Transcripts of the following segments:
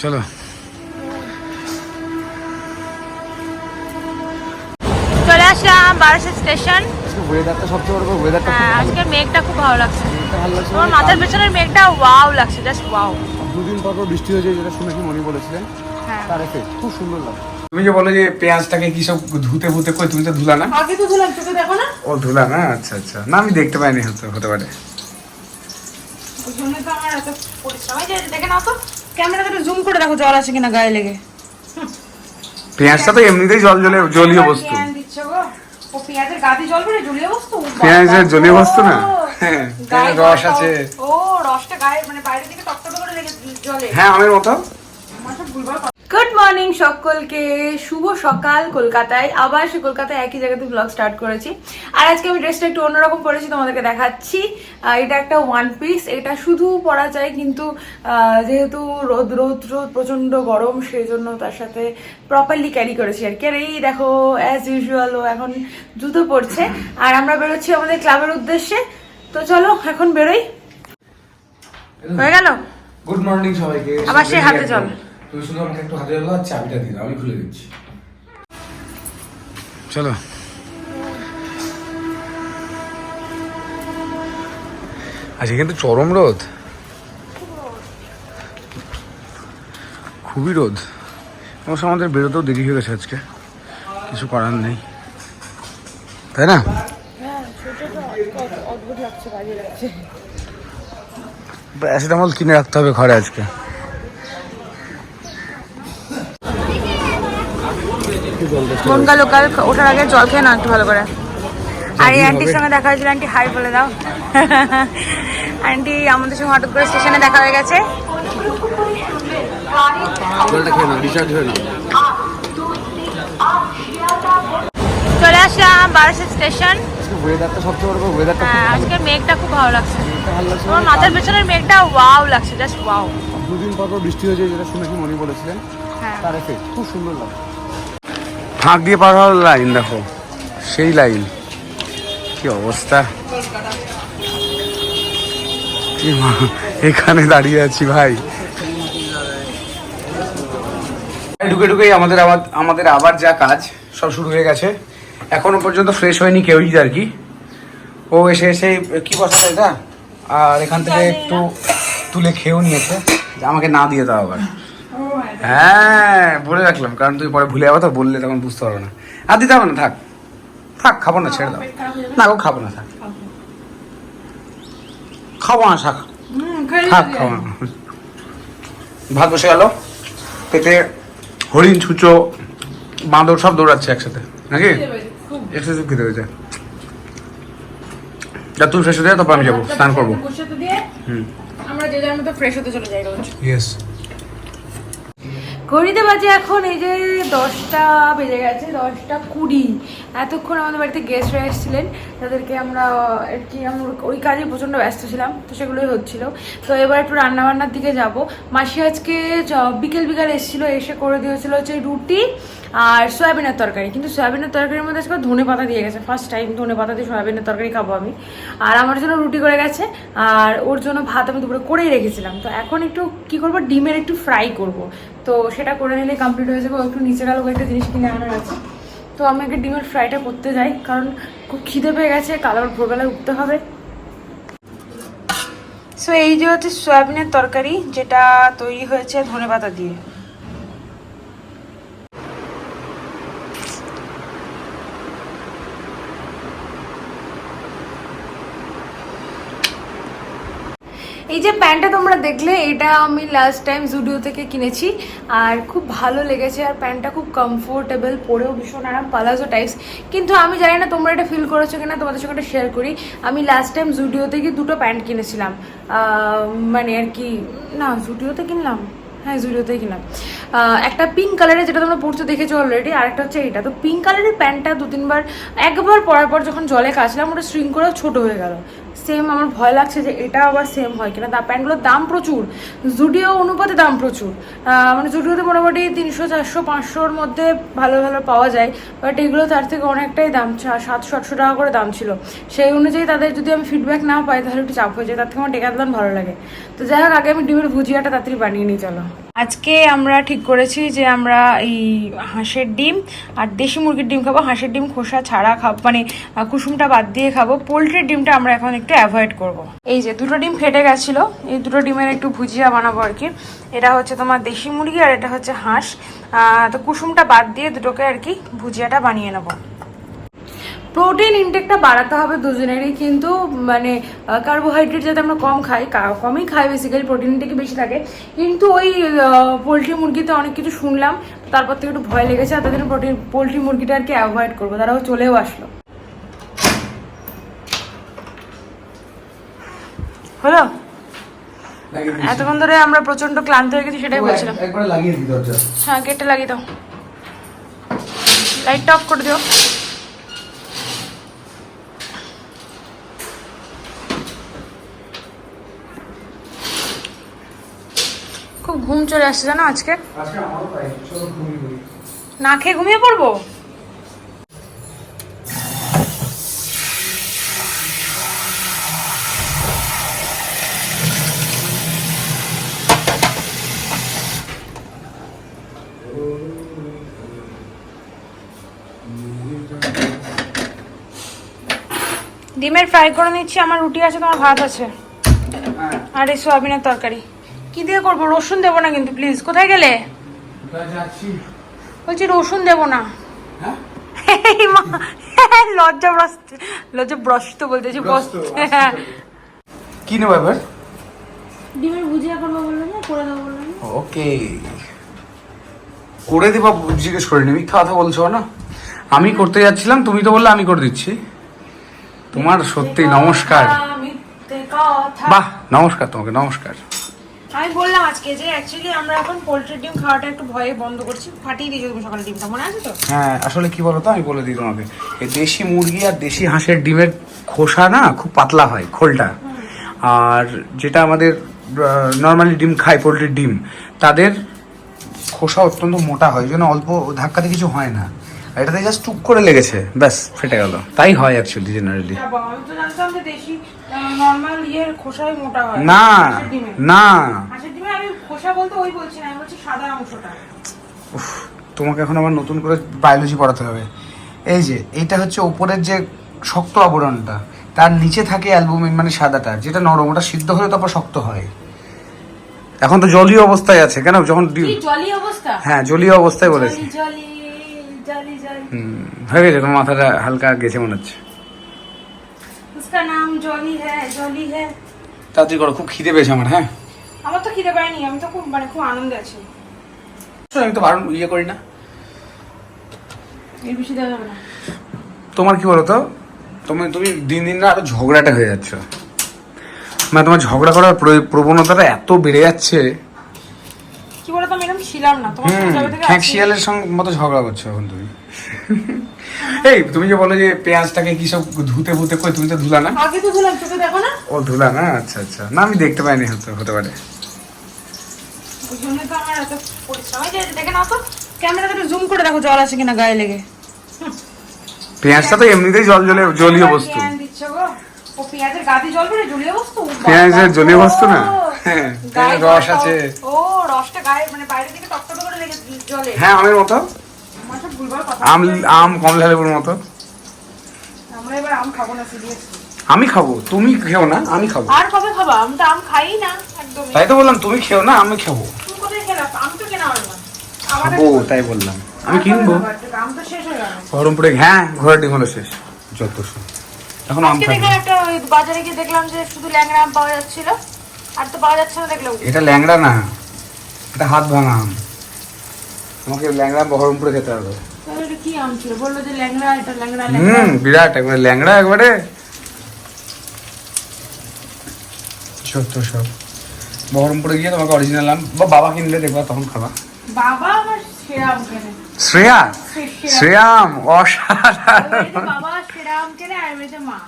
চলো। চলে আসলাম বারাসাত স্টেশন। ওয়েদারটা সবচেয়ে বড় কথা ওয়েদারটা হ্যাঁ আজকের মেঘটা খুব ভালো লাগছে। ভালো লাগছে তোমার মাথার পেছনের মেঘটা ওয়াও লাগছে জাস্ট ওয়াও দুদিন পর পর বৃষ্টি হয়েছে যেটা শুনেছি মনি বলেছিলেন হ্যাঁ। তার এফেক্ট খুব সুন্দর লাগে তুমি যে বলো যে পেঁয়াজটাকে কি সব ধুতে ফুতে কই তুমি তো ধুলা না? আগে তো ধুলাম চোখে দেখো না? ও ধুলা না? আচ্ছা আচ্ছা। না আমি দেখতে পাইনি হতে হতে পারে। ওই তো আমার এত পরিশ্রম। এই যে দেখে নাও তো। ক্যামেরাটা জুম করে দেখো জল আছে কিনা গায়ে লেগে। পেঁয়াজটা তো এমনিতেই জল জলে জলীয় বস্তু। পেঁয়াজের গাদি জল পড়ে জলীয় বস্তু? পেঁয়াজের জলীয় বস্তু না? হ্যাঁ, রস আছে। ও রসটা গায়ে মানে বাইরে থেকে টকটকে করে লেগে জলে হ্যাঁ আমের মতো। গুড মর্নিং সকলকে। শুভ সকাল কলকাতায়। আবার সে কলকাতায় একই জায়গাতে ব্লগ স্টার্ট করেছি। আর আজকে আমি ড্রেসটা একটু অন্যরকম পরেছি তোমাদেরকে দেখাচ্ছি। এটা একটা ওয়ান পিস এটা শুধু পরা যায় কিন্তু যেহেতু রোদ রোদ রোদ প্রচণ্ড গরম সেই জন্য তার সাথে প্রপারলি ক্যারি করেছি আর কি। আর এই দেখো অ্যাজ ইউজুয়াল ও এখন জুতো পরছে। আর আমরা বেরোচ্ছি আমাদের ক্লাবের উদ্দেশ্যে। তো চলো এখন বেরোই। হয়ে গেল? গুড মর্নিং সবাইকে। আবার সেই হাতে জল। তুমি শুধু আমাকে একটু হাতে আর চাবিটা দিন আমি খুলে দিচ্ছি। চলো। আজকে কিন্তু চরম রোদ। খুবই রোদ। অবশ্য আমাদের বেরোতেও দেরি হয়ে গেছে আজকে। কিছু করার নেই। তাই না? প্যারাসিটামল কিনে রাখতে হবে ঘরে আজকে। বনগা লোকাল ওঠার আগে জল খেয়ে না একটু ভালো করে। আর এই আন্টির সঙ্গে দেখা হয়েছিল আন্টি হাই বলে দাও। আন্টি আমাদের সঙ্গে হঠাৎ করে স্টেশনে দেখা হয়ে গেছে। চলে আসলাম বারাসাত স্টেশন ওয়েদারটা সবচেয়ে বড় ওয়েদারটা হ্যাঁ আজকের মেঘটা খুব ভালো লাগছে। তোমার মাথার পেছনের মেঘটা ওয়াও লাগছে জাস্ট ওয়াও দুদিন পর বৃষ্টি হয়েছে যেটা শুনেছি মনি বলেছিলেন হ্যাঁ। তার খুব সুন্দর লাগে ফাঁক দিয়ে পার হওয়ার লাইন দেখো। সেই লাইন। কি অবস্থা? এখানে দাঁড়িয়ে আছি ভাই। ঢুকে ঢুকেই আমাদের আবার আমাদের আবার যা কাজ, সব শুরু হয়ে গেছে। এখনও পর্যন্ত ফ্রেশ হয়নি কেউই আর কি। ও এসে এসে কি বসাটা এটা? আর এখান থেকে একটু তুলে খেয়েও নিয়েছে। আমাকে না দিয়ে দাও আবার। হ্যাঁ বলে রাখলাম। কারণ তুই পরে ভুলে যাব তো বললে তখন বুঝতে পারব না। আর দিতে হবে না থাক। থাক খাব না ছেড়ে দাও। না গো খাব না থাক। খাব না থাক থাক খাব না। ভাত বসে গেল। পেটে হরিণ ছুচো বাঁদর সব দৌড়াচ্ছে একসাথে। নাকি? একসাথে খেতে হয়েছে। যা তুই ফ্রেশ হতে তারপর আমি যাব স্নান করব। হুম। আমরা যে যার মতো ফ্রেশ হতে চলে যাই রোজ। ইয়েস ঘড়িতে বাজে এখন, এই যে দশটা বেজে গেছে, দশটা কুড়ি। এতক্ষণ আমাদের বাড়িতে গেস্টরা এসেছিলেন। তাদেরকে আমরা আর কি ওই কাজে প্রচণ্ড ব্যস্ত ছিলাম, তো সেগুলোই হচ্ছিল। তো এবার একটু রান্নাবান্নার দিকে যাব। মাসি আজকে বিকেল বিকাল এসেছিল, এসে করে দিয়েছিল হচ্ছে রুটি আর সয়াবিনের তরকারি। কিন্তু সয়াবিনের তরকারির মধ্যে আজকে ধনে পাতা দিয়ে গেছে। ফার্স্ট টাইম ধনে পাতা দিয়ে সয়াবিনের তরকারি খাব আমি। আর আমার জন্য রুটি করে গেছে। আর ওর জন্য ভাত আমি দুপুরে করেই রেখেছিলাম। তো এখন একটু কি করব? ডিমের একটু ফ্রাই করব। তো সেটা করে নিলে কমপ্লিট হয়ে যাবে। একটু নিচে গেল একটা জিনিস কিনে আনার আছে। তো আমি আগে ডিমের ফ্রাইটা করতে যাই, কারণ খুব খিদে পেয়ে গেছে, কাল আবার ভোরবেলায় উঠতে হবে। সো এই যে হচ্ছে সয়াবিনের তরকারি, যেটা তৈরি হয়েছে ধনে পাতা দিয়ে। এই যে প্যান্টটা তোমরা দেখলে, এটা আমি লাস্ট টাইম জুডিও থেকে কিনেছি। আর খুব ভালো লেগেছে, আর প্যান্টটা খুব কমফোর্টেবল পরেও ভীষণ আরাম পালাজো টাইপস কিন্তু আমি জানি না তোমরা এটা ফিল করেছ কিনা, তোমাদের সঙ্গে শেয়ার করি। আমি লাস্ট টাইম জুডিও থেকে দুটো প্যান্ট কিনেছিলাম। মানে আর কি, না জুডিওতে কিনলাম? হ্যাঁ জুডিওতে কিনলাম। একটা পিঙ্ক কালারের যেটা তোমরা পড়তে দেখেছ অলরেডি আর একটা হচ্ছে এটা তো পিঙ্ক কালারের প্যান্টটা দু তিনবার একবার পরার পর যখন জলে কাচলাম ওটা স্ট্রিং করেও ছোট হয়ে গেল। সেম আমার ভয় লাগছে যে এটা আবার সেম হয় কিনা। দা প্যান্টগুলোর দাম প্রচুর। জুডিও অনুপাতে দাম প্রচুর। মানে জুডিওতে মোটামুটি তিনশো, চারশো, পাঁচশোর মধ্যে ভালো ভালো পাওয়া যায়। বাট এগুলো তার থেকে অনেকটাই দাম সাতশো, আটশো টাকা করে দাম ছিল। সেই অনুযায়ী তাদের যদি আমি ফিডব্যাক না পাই, তাহলে একটু চাপ হয়ে যায়। তার থেকে আমার ডেকাতলন ভালো লাগে। তো যাই হোক, আগে আমি ডিমের ভুজিয়াটা তাড়াতাড়ি বানিয়ে নিই, চলো। আজকে আমরা ঠিক করেছি যে আমরা এই হাঁসের ডিম আর দেশি মুরগির ডিম খাব। হাঁসের ডিম, খোসা ছাড়া খাব মানে কুসুমটা বাদ দিয়ে খাব। পোলট্রির ডিমটা আমরা এখন একটু অ্যাভয়েড করব। এই যে দুটো ডিম ফেটে গেছিল, এই দুটো ডিমের একটু ভুজিয়া বানাবো আর কি। এটা হচ্ছে তোমার দেশি মুরগি আর এটা হচ্ছে হাঁস। তো কুসুমটা বাদ দিয়ে দুটোকে আর কি ভুজিয়াটা বানিয়ে নেব। প্রোটিন ইনটেকটা বাড়াতে হবে দুজনেরই কিন্তু মানে কার্বোহাইড্রেট যাতে আমরা কম খাই কমই খাই বেসিক্যালি প্রোটিন ইনটেকে বেশি থাকে। কিন্তু ওই পোলট্রি মুরগিতে অনেক কিছু শুনলাম তারপর থেকে একটু ভয় লেগেছে আর তাদের প্রোটিন পোলট্রি মুরগিটা আর কি অ্যাভয়েড করব। তারাও চলেও আসলো। হলো? এতক্ষণ ধরে আমরা প্রচণ্ড ক্লান্ত হয়ে গেছি সেটাই বলছিলাম। হ্যাঁ গেটটা লাগিয়ে দাও। লাইটটা অফ করে দিও। ঘুম চলে আসছে জানো আজকে? না খেয়ে ঘুমিয়ে পড়ব? ডিমের ফ্রাই করে নিচ্ছি আমার রুটি আছে তোমার ভাত আছে। হ্যাঁ। আর এই সোয়াবিনের তরকারি। কি দিয়ে করব? রসুন দেবো না কিন্তু প্লিজ কোথায় গেলে? বলছি রসুন দেবো না। হ্যাঁ? লজ্জা ব্রস্ত লজ্জা ব্রস্ত বলতেছি ব্রস্ত, হ্যাঁ কি নেব এবার? ডিমের ভুজিয়া করব বলল না করে দেবো বলল ওকে। করে দিবা জিজ্ঞেস করে নি। মিথ্যা কথা বলছো না? আমি করতে যাচ্ছিলাম তুমি তো বললে আমি করে দিচ্ছি। তোমার সত্যি নমস্কার। বাহ নমস্কার তোমাকে নমস্কার। আমি বললাম আজকে যে অ্যাকচুয়ালি আমরা এখন পোল্ট্রির ডিম খাওয়াটা একটু ভয়ে বন্ধ করছি। ফাটিয়ে দিয়েছি তুমি সকালে ডিমটা মনে আছে তো? হ্যাঁ আসলে কি বলতো আমি বলে দিই তোমাকে এই দেশি মুরগি আর দেশি হাঁসের ডিমের খোসা না খুব পাতলা হয় খোলটা। আর যেটা আমাদের নর্মালি ডিম খায় পোলট্রির ডিম তাদের খোসা অত্যন্ত মোটা হয় জন্য অল্প ধাক্কাতে কিছু হয় না। আর এটাতে জাস্ট টুক করে লেগেছে ব্যাস ফেটে গেল। তাই হয় অ্যাকচুয়ালি জেনারেলি আমি তো জানতাম যে দেশি নর্মাল ইয়ের খোসাই মোটা হয়। না না। হাঁসের ডিমে আমি খোসা বলতে ওই বলছি না আমি বলছি সাদা অংশটা। উফ, তোমাকে এখন আবার নতুন করে বায়োলজি পড়াতে হবে। এই যে এইটা হচ্ছে উপরের যে শক্ত আবরণটা তার নিচে থাকে অ্যালবুমিন মানে সাদাটা যেটা নরম ওটা সিদ্ধ হলে তারপর শক্ত হয়। এখন তো জলীয় অবস্থায় আছে কেন? যখন অবস্থা? হ্যাঁ জলীয় অবস্থায় বলেছি। হয়ে গেছে তোমার মাথাটা হালকা গেছে মনে হচ্ছে। उसका नाम জলি হ্যাঁ জলি হ্যাঁ তাড়াতাড়ি করো খুব খিদে পেয়েছে আমার হ্যাঁ আমার তো খিদে পায়নি আমি তো খুব মানে খুব আনন্দে আছি আমি তো বারণ ইয়ে করি না এর বেশি দেওয়া যাবে না তোমার কি বলো তো তুমি তুমি দিন দিন না আরো ঝগড়াটা হয়ে যাচ্ছ মানে তোমার ঝগড়া করার প্র- প্রবণতাটা এত বেড়ে যাচ্ছে কি বলতো আমি এরকম ছিলাম না তোমার হুম সাথে যাবে থেকে খ্যাঁক আছি। শিয়ালের সঙ্গে মতো ঝগড়া করছো এখন তুমি এই তুমি যে বলো যে পেঁয়াজটাকে কি সব ধুতে ভুতে কই তুমি তো ধুলা না? আগে তো ধুলাম চোখে দেখো না? ও ধুলা না? আচ্ছা আচ্ছা। না আমি দেখতে পাইনি হতে হতে পারে। ওই জন্য তো আমার এত পরিশ্রম। এই দেখে নাও তো ক্যামেরাতে একটু জুম করে দেখো জল আছে কিনা গায়ে লেগে। পেঁয়াজটা তো এমনিতেই জল জলে জলীয় বস্তু। পেঁয়াজ দিচ্ছ গো। ও পেঁয়াজের গাদি জল বেরো জলীয় বস্তু? পেঁয়াজের জলীয় বস্তু না? হ্যাঁ, রস আছে। ও রসটা গায়ে মানে বাইরে থেকে টকটক করে লেগে জলে। হ্যাঁ আমের মতো আমার সব ভুলভাল কথা আম আম কমলা লেবুর মতো। আম খাব না সিরিয়াসলি। আমি খাব তুমি খেও না আমি খাব। আর কবে খাবা? আমি তো আম খাই না তাই তো বললাম তুমি খেও না আমি খাব। খাব তাই বললাম। আমি কিনবো। তো শেষ হয়ে ঘোড়ার ডিম হলো শেষ যত এখন আম দেখলাম একটা বাজারে গিয়ে দেখলাম যে শুধু ল্যাংড়া আম পাওয়া যাচ্ছিল আর তো পাওয়া যাচ্ছে না দেখলাম। এটা ল্যাংড়া না এটা হাত ভাঙা আম। আমাকে ল্যাংড়া বহরমপুরে খেতে হবে। কি আম ছিল? বলল যে ল্যাংড়া এটা ল্যাংড়া ল্যাংড়া। হুম বিরাট একবারে ল্যাংড়া একবারে। সব। বহরমপুরে গিয়ে তোমাকে অরিজিনাল আম বা বাবা কিনলে দেখবা তখন খাবা। বাবা আমার সেরা আম কেনে। শ্রেয়া? শ্রেয়াম অসাধারণ। বাবা সেরা আম কেনে আর মা।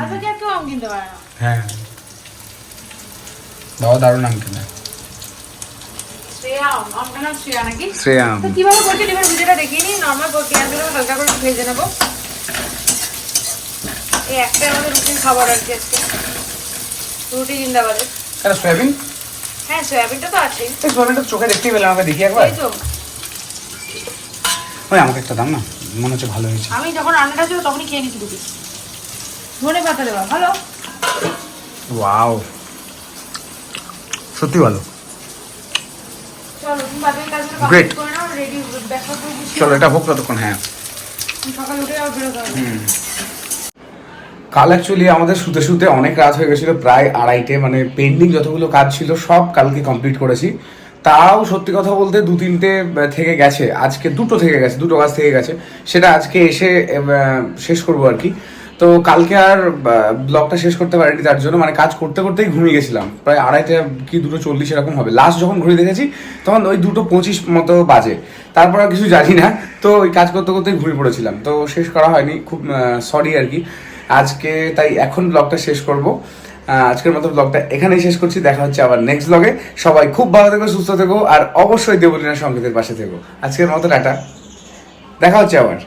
আচ্ছা কেউ আম কিনতে পারে না। হ্যাঁ। বাবা দারুণ নাম কিনা। শ্রেয়া আম আমটা নাম শ্রেয়া নাকি? শ্রেয়াম। তো কীভাবে করছি এবার ভিডিওটা দেখিয়ে নিই নর্মাল পেঁয়াজগুলো হালকা করে ভেজে নেব। এই একটাই আমাদের রুটিন খাবার আর কি আজকে। রুটি জিন্দাবাদের। কেন সয়াবিন? হ্যাঁ সয়াবিনটা তো আছেই। এই সয়াবিনটা চোখে দেখতেই পেলাম আমাকে দেখি একবার। এই তো। ওই আমাকে একটা দাম না মনে হচ্ছে ভালো হয়েছে। আমি যখন রান্নাটা ছিল তখনই খেয়ে নিচ্ছি রুটি। ধনে পাতা দেওয়া ভালো? ওয়াও। সত্যি ভালো চলো তুমি বাকি কাজগুলো Great. কমপ্লিট করে নাও রেডি ব্যাপার করে গুছিয়ে চলো এটা হোক ততক্ষণ হ্যাঁ। কাল অ্যাকচুয়ালি আমাদের শুতে শুতে অনেক রাত হয়ে গেছিল প্রায় আড়াইটে মানে পেন্ডিং যতগুলো কাজ ছিল সব কালকে কমপ্লিট করেছি। তাও সত্যি কথা বলতে দু তিনটে থেকে গেছে। আজকে দুটো থেকে গেছে দুটো কাজ থেকে গেছে। সেটা আজকে এসে শেষ করব আর কি। তো কালকে আর ব্লগটা শেষ করতে পারিনি তার জন্য মানে কাজ করতে করতেই ঘুমিয়ে গেছিলাম। প্রায় আড়াইটা কি দুটো চল্লিশ এরকম হবে। লাস্ট যখন ঘুরে দেখেছি, তখন ওই দুটো পঁচিশ মতো বাজে। তারপর আর কিছু জানি না, তো ওই কাজ করতে করতেই ঘুমিয়ে পড়েছিলাম। তো শেষ করা হয়নি, খুব সরি আর কি। আজকে তাই এখন ব্লগটা শেষ করব। আজকের মতো ব্লগটা এখানেই শেষ করছি। দেখা হচ্ছে আবার নেক্সট ব্লগে সবাই খুব ভালো থেকো, সুস্থ থেকো, আর অবশ্যই দেবলীনা সংকেতের পাশে থেকো। আজকের মতো টাটা। দেখা হচ্ছে আবার।